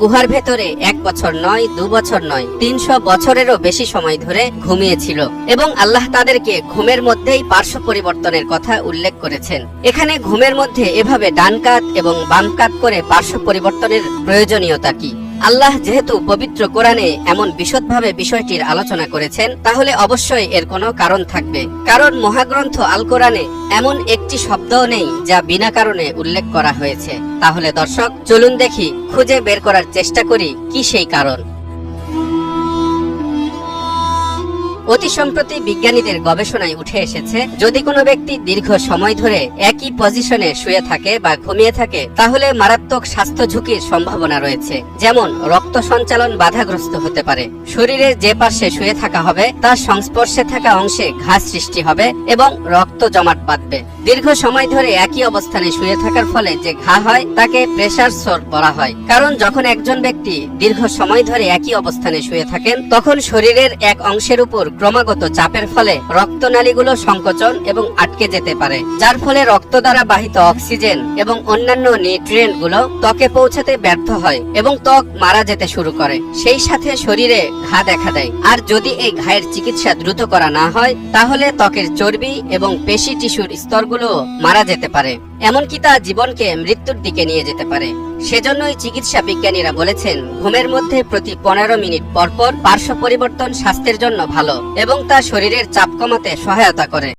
গুহার ভেতরে এক বছর নয়, দু বছর নয়, তিনশো বছরেরও বেশি সময় ধরে ঘুমিয়েছিল এবং আল্লাহ তাদেরকে ঘুমের মধ্যেই পার্শ্ব পরিবর্তনের কথা উল্লেখ করেছেন। এখানে ঘুমের মধ্যে এভাবে ডান কাত এবং বাম কাত করে পার্শ্ব পরিবর্তনের প্রয়োজনীয়তা কি? আল্লাহ যেহেতু পবিত্র কোরআনে এমন বিশদভাবে বিষয়টির আলোচনা করেছেন, তাহলে অবশ্যই এর কোনো কারণ থাকবে। কারণ মহাগ্রন্থ আল কোরআনে এমন একটি শব্দও নেই যা বিনা কারণে উল্লেখ করা হয়েছে। তাহলে দর্শক, চলুন দেখি, খুঁজে বের করার চেষ্টা করি কি সেই কারণ। অতি সম্প্রতি বিজ্ঞানীদের গবেষণায় উঠে এসেছে, যদি কোনো ব্যক্তি দীর্ঘ সময় ধরে একই পজিশনে শুয়ে থাকে বা ঘুমিয়ে থাকে, তাহলে মারাত্মক স্বাস্থ্য ঝুঁকির সম্ভাবনা রয়েছে, যেমন রক্ত সঞ্চালন বাধাগ্রস্ত হতে পারে। শরীরের যে পাশে শুয়ে থাকা হবে তার সংস্পর্শে থাকা অংশে ঘা সৃষ্টি হবে এবং রক্ত জমাট বাঁধবে। দীর্ঘ সময় ধরে একই অবস্থানে শুয়ে থাকার ফলে যে ঘা হয়, তাকে প্রেসার সোর বলা হয়। কারণ যখন একজন ব্যক্তি দীর্ঘ সময় ধরে একই অবস্থানে শুয়ে থাকেন, তখন শরীরের এক অংশের উপর ক্রমাগত চাপের ফলে রক্তনালীগুলো সংকোচন এবং আটকে যেতে পারে, যার ফলে রক্ত দ্বারা বাহিত অক্সিজেন এবং অন্যান্য নিউট্রিয়েন্টগুলো ত্বকে পৌঁছাতে ব্যর্থ হয় এবং ত্বক মারা যেতে শুরু করে। সেই সাথে শরীরে ঘা দেখা দেয়। আর যদি এই ঘায়ের চিকিৎসা দ্রুত করা না হয়, তাহলে ত্বকের চর্বি এবং পেশি টিস্যুর স্তরগুলো মারা যেতে পারে। এমনকি তা জীবনকে মৃত্যুর দিকে নিয়ে যেতে পারে। সেজন্যই চিকিৎসা বিজ্ঞানীরা বলেছেন, ঘুমের মধ্যে প্রতি পনেরো মিনিট পরপর পার্শ্ব পরিবর্তন স্বাস্থ্যের জন্য ভালো এবং তা শরীরের চাপ কমাতে সহায়তা করে।